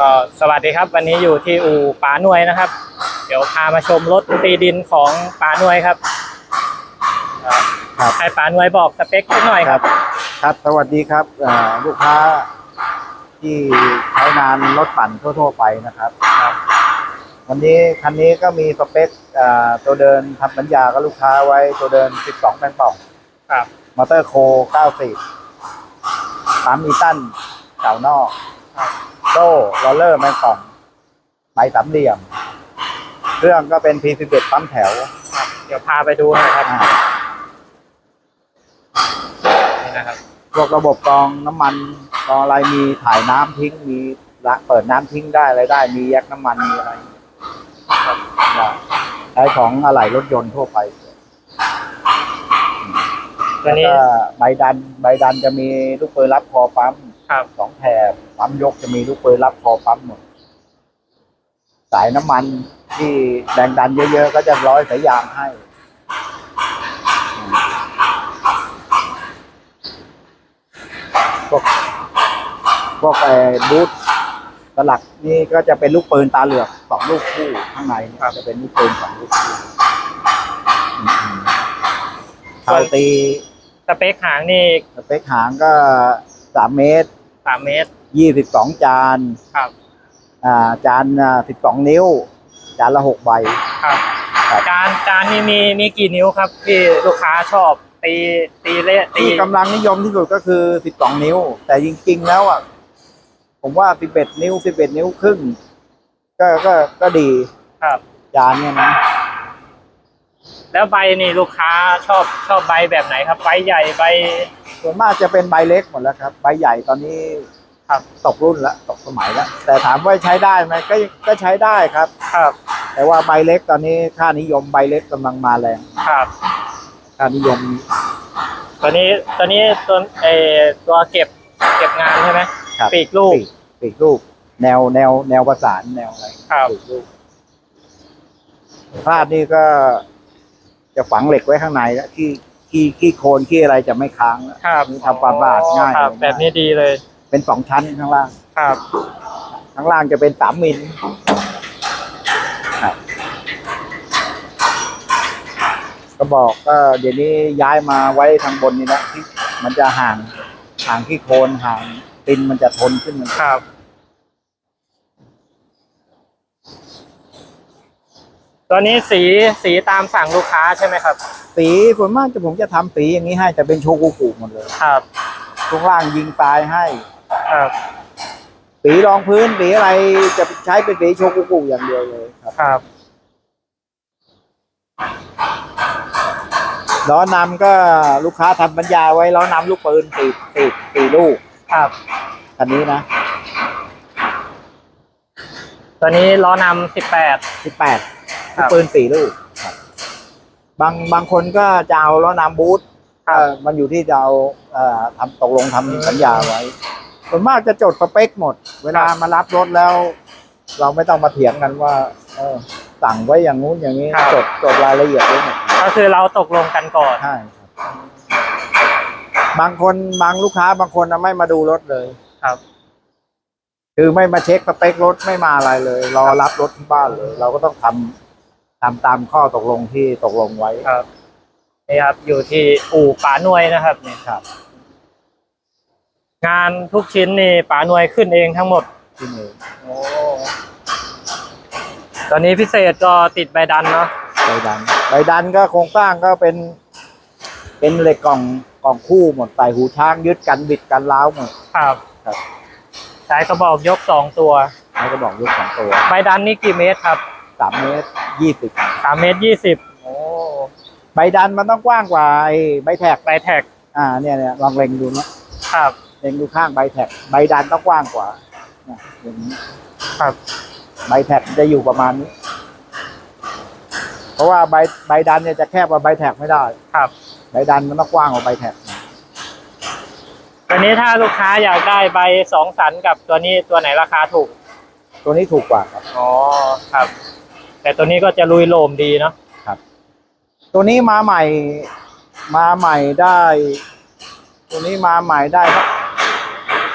ก็สวัสดีครับ วันนี้อยู่ที่อู่ป๋าหน่วยนะครับ เดี๋ยวพามาชมรถตีดินของป๋าหน่วยครับครับให้ป๋าหน่วยบอกสเปคสักหน่อยครับ ครับสวัสดีครับอ่าลูกค้าที่ใช้งานรถปั่นทั่ว ๆ ไปนะครับ วันนี้คันนี้ก็มีสเปคอ่าตัวเดินทำสัญญากับลูกค้าไว้ตัวเดิน 12แปลงป่องครับมอเตอร์โค90ปั๊มอีตันเก่านอก โซ่ลอลเลอร์แมงป่องใบสามเหลี่ยม เครื่องก็เป็น P11 ปั๊มแถวเดี๋ยวพาไปดูหน่อยครับอ่านี่นะครับ พวกระบบกรองน้ำมันกรองอะไรมีถ่ายน้ำทิ้งมีละเปิดน้ำทิ้งได้อะไรได้ มีแยกน้ำมันมีอะไรได้ใช้ของอะไหล่รถยนต์ทั่วไปตัวนี้ แล้วก็ใบดันใบดันจะมีลูกปืนรับคอปั๊ม ครับ สองแถบปั๊มยกจะมีลูกปืนรับคอปั๊มหมด สายน้ำมันที่แรงดันเยอะๆ ก็จะร้อยสายยางให้ พวกพวกไอ้บูทสลักนี่ก็จะเป็นลูกปืนตาเหลือกสองลูกคู่ข้างในเนี่ยจะเป็นลูกปืนสองลูกคู่อืมๆเขาตีสเปคหางนี่สเปคหางก็สามเมตร สามเมตร ยี่สิบสองจานครับ อ่าจานสิบสองนิ้ว จานละหกใบ ครับ ครับ จานจานนี่มีมีกี่นิ้วครับที่ลูกค้าชอบตีตีเละตีที่กำลังนิยมที่สุดก็คือสิบสองนิ้ว แต่จริง ๆ แล้วอะผมว่าสิบเอ็ดนิ้วสิบเอ็ดนิ้วครึ่งก็ก็ก็ดีครับ จานเนี่ยนะ แล้วใบนี่ลูกค้าชอบชอบใบแบบไหนครับ ใบใหญ่ใบ ส่วนมากจะเป็นใบเล็กหมดแล้วครับ ใบใหญ่ตอนนี้ครับตกรุ่นแล้วตกสมัยแล้วแต่ถามว่าใช้ได้ไหมก็ก็ใช้ได้ครับ ครับ แต่ว่าใบเล็กตอนนี้ค่านิยมใบเล็กกำลังมาแรงครับ ค่านิยมตัวนี้ตัวนี้ตัวเออตัวเก็บเก็บงานใช่ไหมครับปีกลูกปีกปีกลูก แนวแนวแนวประสานแนวอะไรครับปีกลูกพลาดนี่ก็ จะฝังเหล็กไว้ข้างในแล้วที่ที่ที่โคนที่อะไรจะไม่ค้างแล้วครับทำความสะอาดง่ายครับ แบบนี้ดีเลย เป็นสองชั้นข้างล่าง ครับ ข้างล่างจะเป็นสามมิลครับก็บอกก็เดี๋ยวนี้ย้ายมาไว้ทางบนนี่นะที่มันจะห่างห่างที่โคนห่างตินมันจะทนขึ้นมันครับ ตัวนี้สีสีตามสั่งลูกค้าใช่ไหมครับ สีส่วนมากจะผมจะทำสีอย่างนี้ให้แต่เป็นโชกุกุหมดเลยครับช่วงล่างยิงปลายให้ ครับสีรองพื้นสีอะไรจะใช้เป็นสีโชกุกุอย่างเดียวเลยครับครับล้อนำก็ลูกค้าทำปัญญาไว้ล้อนำลูกปืนสี่สี่สี่ลูกครับคันนี้นะตัวนี้ล้อนำสิบแปดสิบแปด ครับปืนสี่ลูกครับ บางบางคนก็จะเอาล้อนำบูทครับ เอ่อมันอยู่ที่จะเอาเอ่อทำตกลงทำสัญญาไว้ ส่วนมากจะจดสเปคหมด เวลามารับรถแล้ว เราไม่ต้องมาเถียงกันว่า เออสั่งไว้อย่างงู้นอย่างนี้ครับ จดจดรายละเอียดไว้หมดก็คือเราตกลงกันก่อน ใช่ครับบางคนบางลูกค้าบางคนน่ะไม่มาดูรถเลย ครับ คือไม่มาเช็คสเปครถไม่มาอะไรเลย รอรับรถที่บ้านเลย เราก็ต้องทำ ทำตามข้อตกลงที่ตกลงไว้ครับนี่ครับ อยู่ที่อู่ป๋าหน่วยนะครับนี่ครับ งานทุกชิ้นนี่ป๋าหน่วยขึ้นเองทั้งหมดที่นี่โอ้ตอนนี้พิเศษก็ติดใบดันเนาะใบดัน ใบดันก็โครงสร้างก็เป็น เป็นเหล็กกล่องกล่องคู่หมดใส่หูช้างยึดกันบิดกันล้าวหมดครับครับใช้กระบอกยกสองตัวแล้วก็บอกยุคของตัว ใบดันนี่กี่เมตรครับ สามเมตรยี่สิบสามเมตรยี่สิบโอ้ใบดันมันต้องกว้างกว่าไอ้ใบแท็กใบแท็กอ่าเนี่ยเนี่ยลองเล็งดูนะครับเล็งดูข้างใบแท็กใบดันต้องกว้างกว่าเนี่ยอย่างนี้ครับใบแท็กจะอยู่ประมาณนี้ เพราะว่าใบใบดันเนี่ยจะแคบกว่าใบแท็กไม่ได้ครับใบดันมันต้องกว้างกว่าใบแท็กตัวนี้ถ้าลูกค้าอยากได้ใบสองสันกับตัวนี้ตัวไหนราคาถูก ตัวนี้ถูกกว่าครับอ๋อครับ แต่ตัวนี้ก็จะลุยโลมดีเนาะตัวนี้มาใหม่ มาใหม่ได้ ตัวนี้มาใหม่ได้ครับ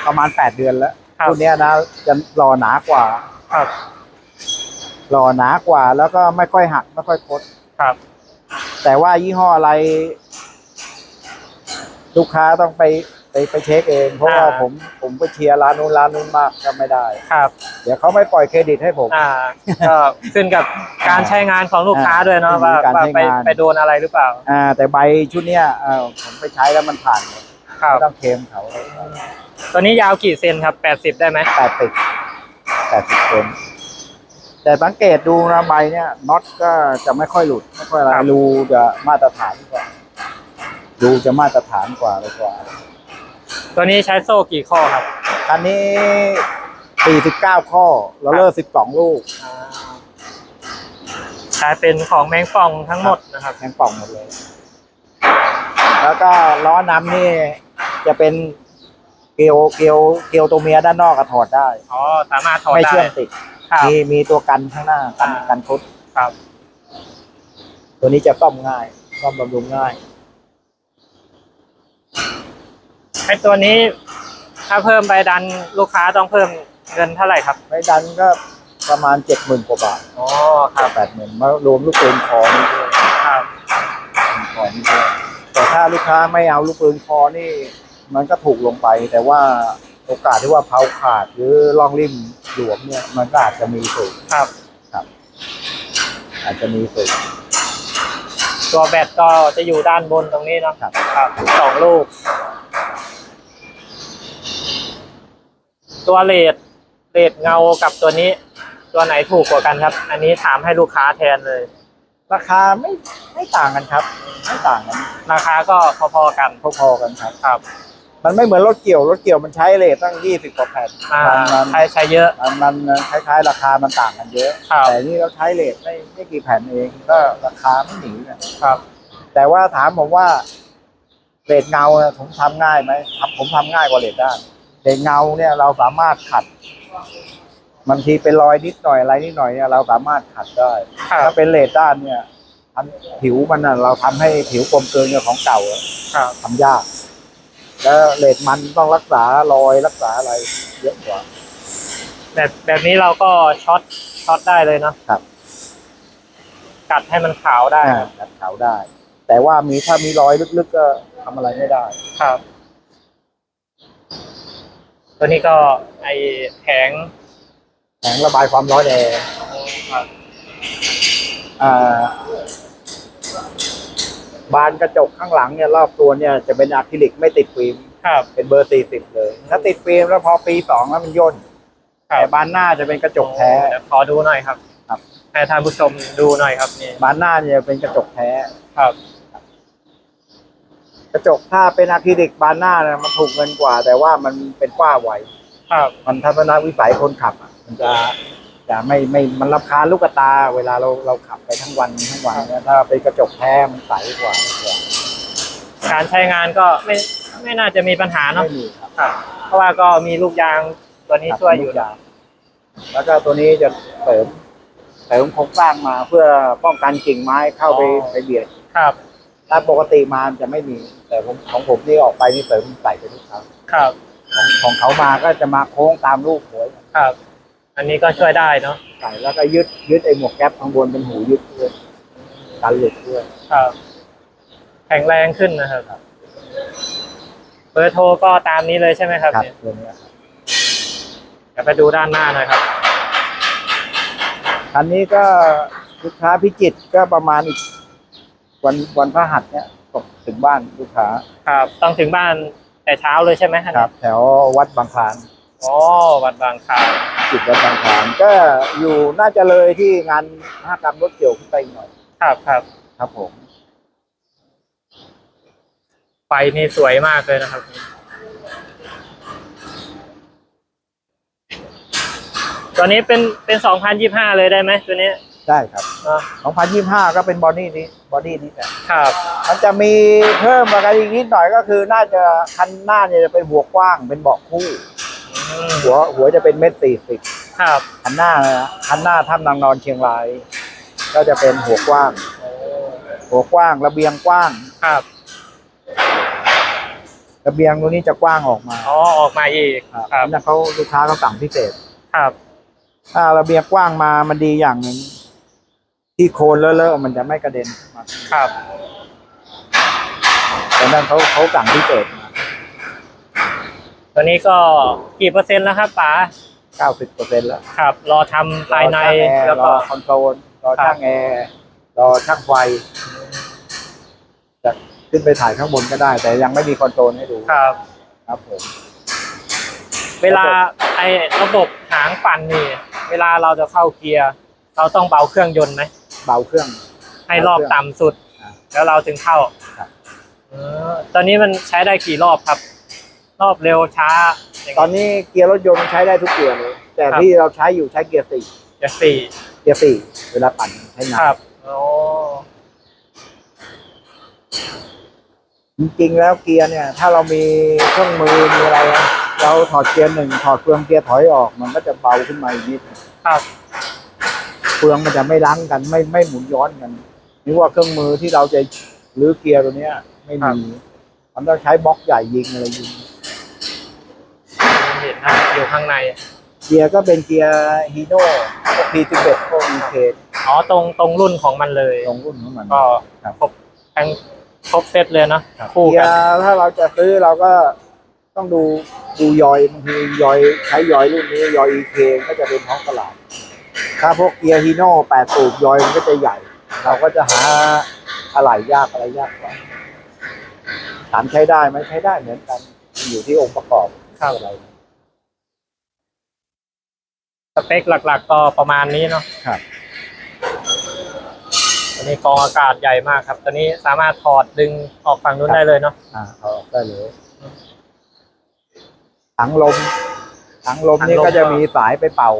ประมาณแปดเดือนแล้วครับรุ่นเนี้ยนะจะหล่อหนากว่าครับหล่อหนากว่าแล้วก็ไม่ค่อยหักไม่ค่อยคดครับ แต่ว่ายี่ห้ออะไร ลูกค้าต้องไป ไปไปเช็คเองเพราะว่า ผมผมไปเชียร์ร้านนู้นร้านนู้นมากก็ไม่ได้ ครับเดี๋ยวเขาไม่ปล่อยเครดิตให้ผม อ่าก็ขึ้นกับการใช้งานของลูกค้าด้วยเนาะอ่าว่าการว่าใช้ไปงาน ไปโดนอะไรหรือเปล่าอ่าแต่ใบชุดเนี้ยเอ่อผมไปใช้แล้วมันผ่านหมดครับไม่ต้องเคลมเขาตัวนี้ยาวกี่เซนครับแปดสิบได้ไหมแปดสิบแปดสิบเซนแต่สังเกตดูนะใบเนี่ยน็อตก็จะไม่ค่อยหลุดไม่ค่อยอะไรรูจะมาตรฐานกว่ารูจะมาตรฐานกว่าเลยกว่า ตัวนี้ใช้โซ่กี่ข้อครับ คันนี้ 49 ข้อแล้วเลิก12 ลูกอ่าใช้เป็นของแมงป่องทั้งหมดนะครับแมงป่องหมดเลย แล้วก็ล้อนำนี่จะเป็นเกลียวเกลียวเกลียวตัวเมียด้านนอกก็ถอดได้ อ๋อ สามารถถอดไม่ได้เชื่อมติด ครับมีมีตัวกันข้างหน้ากันอ่ากันคุดครับ ตัวนี้จะซ่อมง่ายซ่อมบำรุงง่าย ไอตัวนี้ถ้าเพิ่มใบดันลูกค้าต้องเพิ่มเงินเท่าไหร่ครับ ไม่ดันก็ประมาณ70,000กว่าบาทอ๋อครับแปดหมื่นมารวมลูกปืนคอนี่ด้วยครับคอนี่ด้วยแต่ถ้าลูกค้าไม่เอาลูกปืนคอนี่ มันก็ถูกลงไป แต่ว่าโอกาสที่ว่าเผาขาดหรือล่องริ่มหลวมเนี่ยมันก็อาจจะมีสูงครับ อาจจะมีสูงตัวแบตก็จะอยู่ด้านบนตรงนี้เนาะครับ ครับสองลูก ตัวเลดเลดเงากับตัวนี้ ตัวไหนถูกกว่ากันครับ อันนี้ถามให้ลูกค้าแทนเลย ราคาไม่ไม่ต่างกันครับ ไม่ต่างกันราคาก็พอๆกันพอๆกันครับ ครับ มันไม่เหมือนรถเกี่ยวรถเกี่ยวมันใช้เลทตั้งยี่สิบกว่าแผ่นอ่ามันใช้ใช้เยอะ มันมันมันคล้ายๆ ราคามันต่างกันเยอะครับ แต่นี่เราใช้เลทไม่ไม่กี่แผ่นเองก็ราคาไม่หนีกัน ครับ แต่ว่าถามผมว่าเลดเงาเนี่ยผมทำง่ายไหมทำผมทำง่ายกว่าเลดด้าน เลดเงาเนี่ยเราสามารถขัดบางทีเป็นรอยนิดหน่อยอะไรนิดหน่อยเนี่ยเราสามารถขัดได้ครับ ถ้าเป็นเลดด้านเนี่ยทำผิวมันน่ะเราทำให้ผิวกลมเกินกับของเก่าอะครับ ทำยาก แล้วเลดมันต้องรักษารอยรักษาอะไรเยอะกว่า แบบแบบนี้เราก็ช็อตช็อตได้เลยเนาะครับ กัดให้มันขาวได้อ่าขัดขาวได้ แต่ว่ามีถ้ามีรอยลึกๆก็ทำอะไรไม่ได้ ครับ ตัวนี้ก็ไอแผงแผงระบายความร้อนแอร์ครับอ่าบานกระจกข้างหลังเนี่ยรอบตัวเนี่ยจะเป็นอะคริลิกไม่ติดฟิล์มครับ เป็นเบอร์สี่สิบเลย ถ้าติดฟิล์มแล้วพอปีสองแล้วมันย่นครับ แต่บานหน้าจะเป็นกระจกแท้ เดี๋ยวขอดูหน่อยครับครับ ให้ท่านผู้ชมดูหน่อยครับนี่บานหน้าเนี่ยเป็นกระจกแท้ ครับ กระจกถ้าเป็นอะคริลิกบานหน้าเนี่ยมันถูกเงินกว่า แต่ว่ามันเป็นฝ้าไวครับมันทัศนวิสัยคนขับอะมันจะจะไม่ไม่มันรำคาญลูกตา เวลาเราเราขับไปทั้งวันทั้งวันเนี่ยถ้าเป็นกระจกแท้มันใสกว่าการใช้งานก็ไม่ไม่น่าจะมีปัญหาเนาะไม่มีครับครับ เพราะว่าก็มีลูกยางตัวนี้ช่วยอยู่ ครับลูกางแล้วก็ตัวนี้จะเสริมเสริมโครงสร้างมาเพื่อป้องกันกิ่งไม้เข้าไปไปเบียดครับ ถ้าปกติมามันจะไม่มี แต่ผมของผมนี่ออกไปนี่เสริมใส่ไปทุกครั้งครับ ของของเขามาก็จะมาโค้งตามรูปหัวครับ อันนี้ก็ช่วยได้เนาะใส่แล้วก็ยึดยึดไอ้หมวกแก๊ปข้างบนเป็นหูยึดด้วยกันหลุดด้วย ครับ แข็งแรงขึ้นนะครับเบอร์โทรก็ตามนี้เลยใช่ไหมครับครับเนี่ยตัวเนี้ยเดี๋ยวไปดูด้านหน้าหน่อยครับ คันนี้ก็ลูกค้าพิจิตรก็ประมาณอีกวันวันพฤหัสเนี่ย ตกถึงบ้านลูกค้าครับต้องถึงบ้านแต่เช้าเลยใช่ไหมท่านครับ แถววัดบางคลานอ๋อวัดบางคลานจิตวัดบางคลานก็อยู่น่าจะเลยที่งานมหกรรมรถเกี่ยวขึ้นไปอีกหน่อย ครับครับครับผม ไฟนี่สวยมากเลยนะครับ ตัวนี้เป็นเป็นสองพันยี่ห้าเลยได้ไหมตัวนี้ ได้ครับเนาะ2025 ก็เป็นบอดี้นี้บอดี้นี้แหละครับมันจะมีเพิ่มอะไรอีกนิดหน่อยก็คือน่าจะคันหน้าเนี่ยจะเป็นหัวกว้างเป็นเบาะคู่ อืมหัวหัวจะเป็นเม็ดสี่สิบครับคันหน้านะคันหน้าถ้ำนางนอนเชียงราย ก็จะเป็นหัวกว้าง หัวกว้างระเบียงกว้าง ครับระเบียงตัวนี้จะกว้างออกมาอ๋อออกมาอีกครับครับนั่นเขาลูกค้าเขาสั่งพิเศษ ครับ ถ้าระเบียงกว้างมามันดีอย่างหนึ่ง ที่โคนเลอะๆมันจะไม่กระเด็นมาครับแต่นั่นเขาเขาสั่งพิเศษมาตัวนี้ก็กี่เปอร์เซ็นต์แล้วครับป๋าเก้าสิบเปอร์เซ็นต์แล้วครับ รอทำภายในรอช่างแอร์แล้วรก็ อคอนโทรลรอครับช่างแอร์รอช่างไฟจะขึ้นไปถ่ายข้างบนก็ได้ แต่ยังไม่มีคอนโทรลให้ดูครับ ครับผม เวลาไอ้ระบบหางปั่นนี่ เวลาเราจะเข้าเกียร์ เราต้องเบาเครื่องยนต์ไหม เบาเครื่อง ให้รอบต่ำสุด อ่า แล้วเราถึงเข้าครับ เออตอนนี้มันใช้ได้กี่รอบครับ รอบเร็วช้าอย่างตอนนี้เกียร์รถยนต์มันใช้ได้ทุกเกียร์เลยแต่ครับที่เราใช้อยู่ใช้เกียร์สี่จะสี่เกียร์สี่เวลาปั่นใช้งาครันบโอ้จริงๆแล้วเกียร์เนี่ย ถ้าเรามีเครื่องมือมีอะไรนะเราถอดเกียร์หนึ่งถอดเฟืองเกียร์ถอยออกมันก็จะเบาขึ้นมาอีกนิด ครับ เฟืองมันจะไม่ล้างกัน ไม่ไม่หมุนย้อนกันนี่ว่าเครื่องมือที่เราจะรื้อเกียร์ตัวเนี้ย ไม่มีมันต้องใช้บล็อกใหญ่ยิงอะไรยิงเห็นนะอยู่ข้างในเกียร์ก็เป็นเกียร์ฮีโน่พวกพีสิบเอ็ดพวกอีเคอ๋อตรงตรงรุ่นของมันเลย ตรงรุ่นของมันก็ครับครบทั้งครบเซตเลยเนาะครับคู่เกียกันร์ถ้าเราจะซื้อเราก็ต้องดูดูยอยบางทียอยใช้ยอยรุ่นนี้ยอยอีเคก็จะเป็นท้องตลาด ถ้าพวกเกียร์ฮีโน่แปดสูบยอยมันก็จะใหญ่ เราก็จะหาอะไรยากอะไรยากกว่าถามใช้ได้ไหมใช้ได้เหมือนกัน อยู่ที่องค์ประกอบครับอะไรสเปคหลัก ๆ ก็ประมาณนี้เนาะครับตัวนี้กรองอากาศใหญ่มากครับตัวนี้สามารถถอดดึงออกฝั่งนู้นได้เลยเนาะอ่าเอาออกได้เลยถังลมถังลมถังลมนี่ก็จะก็มีสายไปเป่า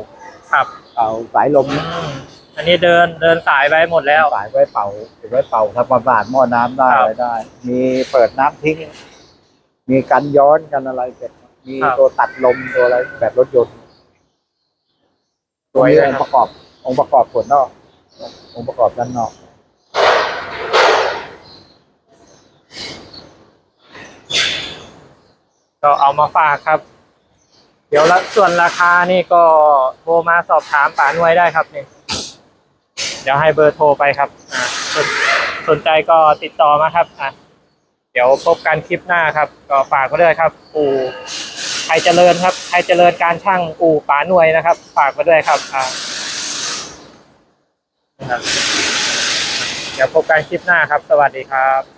ครับ เป่าสายลมอืมอันนี้เดินเดินสายไปหมดแล้ว สายไว้เป่าติดไว้เป่าทำความสะอาดหม้อน้ำได้ครับอะไรได้ มีเปิดน้ำทิ้ง มีกันย้อนกันอะไรเสร็จมีครับตัวตัดลมตัวอะไรแบบรถยนต์สวยนี้เลยองครับค์ประกอบ องค์ประกอบส่วนนอก องค์ประกอบด้านนอก ก็เอามาฝากครับเดี๋ยวส่วนราคานี่ก็โทรมาสอบถามป๋าน่วยได้ครับนี่เดี๋ยวให้เบอร์โทรไปครับอ่าสนสนใจก็ติดต่อมาครับอะเดี๋ยวพบกันคลิปหน้าครับ ก็ฝากไว้ด้วยครับ อู่ไทยเจริญครับไทยเจริญการช่างอู่ป๋าน่วยนะครับ ฝากไว้ด้วยครับอ่าเดี๋ยวพบกันคลิปหน้าครับ สวัสดีครับ